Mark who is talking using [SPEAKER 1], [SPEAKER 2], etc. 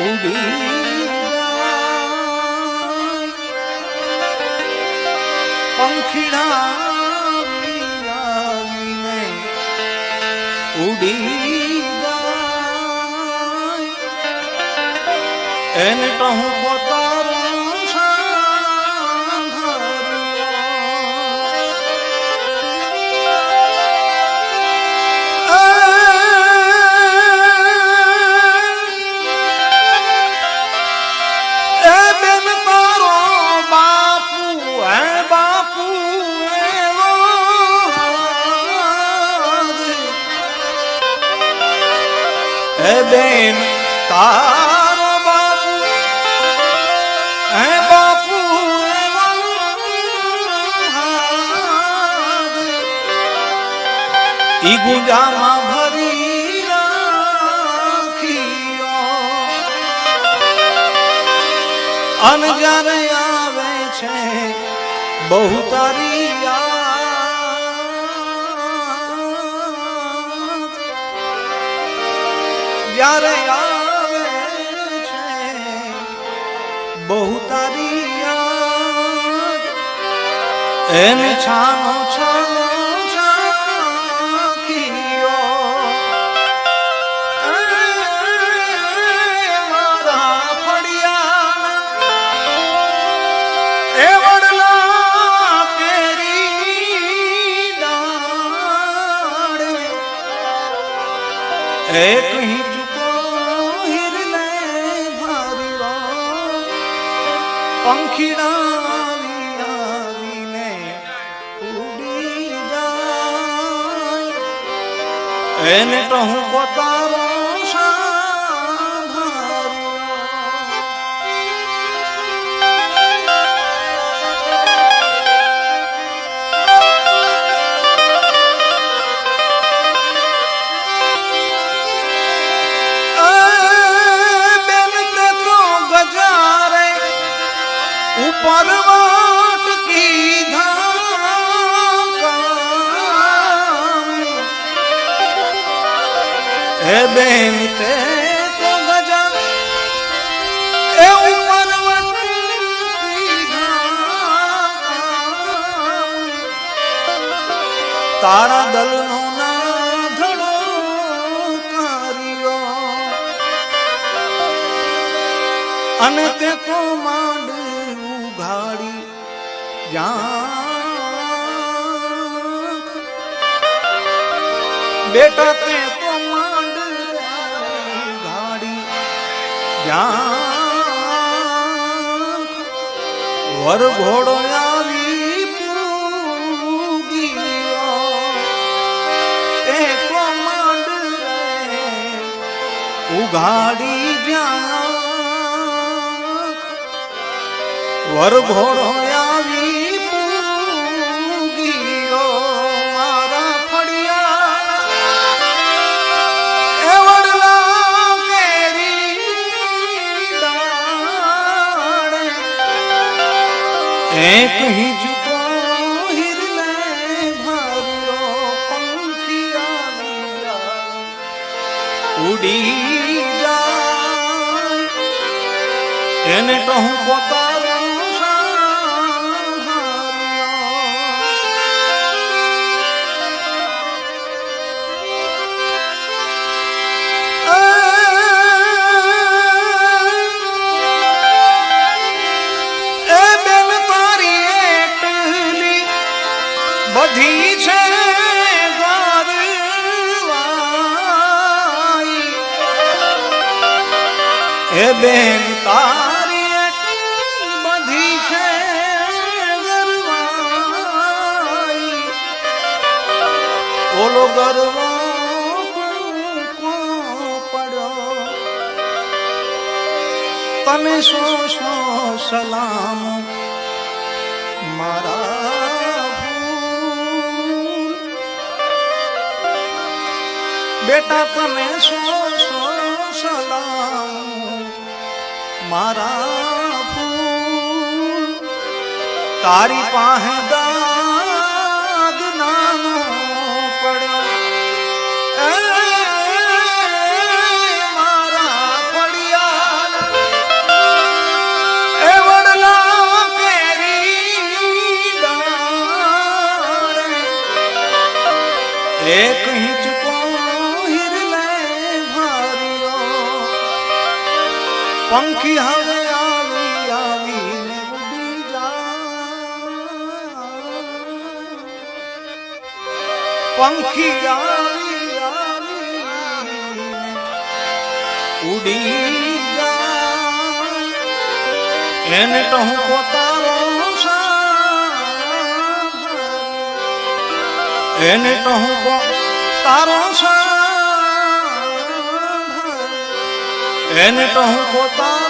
[SPEAKER 1] જાય. પંખીડા ઉડી એને તો હું પોતાનું હે બેન, તારો બાપુ, હે બાપુ ઈ ગુંજામાં ભરી રાખ્યો અન જ્યારે આવે છે, બહુ તારી યાદ જ્યારે આવે છે બહુ તારી યાદ એને છાનો છાનો છાખીયો એ પંખીડા આવી આવીને ઉડી જાય. એને તો હું પોતાનો બેન તે તો ગજા. એ ઉમર તારા કર્યો. અને તે તો માંડ ઉઘાડી જ્યાં. બેટા, તે જ્યાં વર ઘોડો આવી ઉઘાડી જ્યાં વર હિરલે ભર્યો પંખિયા ઉડી જાય એને તો હું એ બેન તારી એટલી બધી છે. ઓલો ગરવા તને સો સો સલામ? મારા બેટા, તને સો સો સલામ? મારા ફૂલ. તારી પાસે દાગ નાનો પડ્યો. એક હિંચ પંખી હવે આવી આવીને ઉડી જા પંખી આવી આવીને ઉડી જા એને તો હું પોતાનો સાંભળ. એને તો હું પો- તારો સાંભળ. એને તો હું પોતાનો